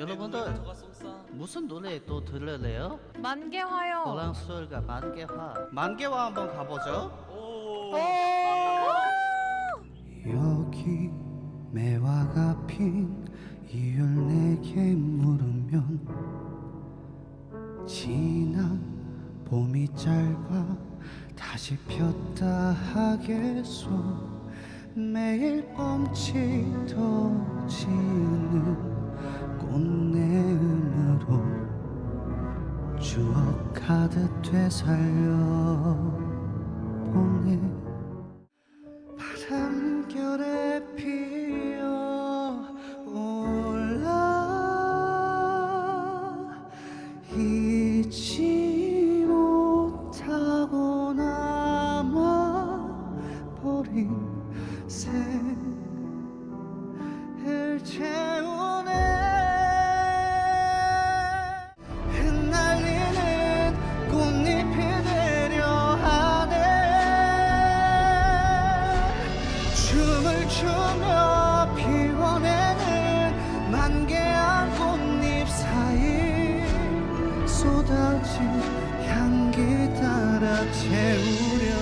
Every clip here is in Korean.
여러분들 무슨 노래 또 들을래요? 만개화요. 노랑술과 만개화. 만개화 한번 가보죠. 여기 매화가 핀 이유를 내게 물으면 지난 봄이 짧아 다시 폈다 하겠소. 매일 뻥치더지 가득 되살려 보내 바람결에 피어 올라 잊지 못하고 남아 버린 새를 채 춤을 추며 피워내는 만개한 꽃잎 사이 쏟아진 향기 따라 채우려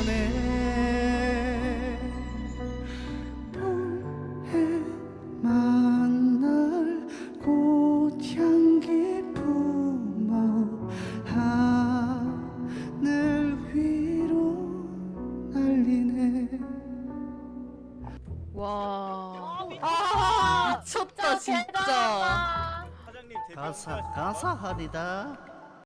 와. 아, 미쳤다 진짜. 가사 가사 하리다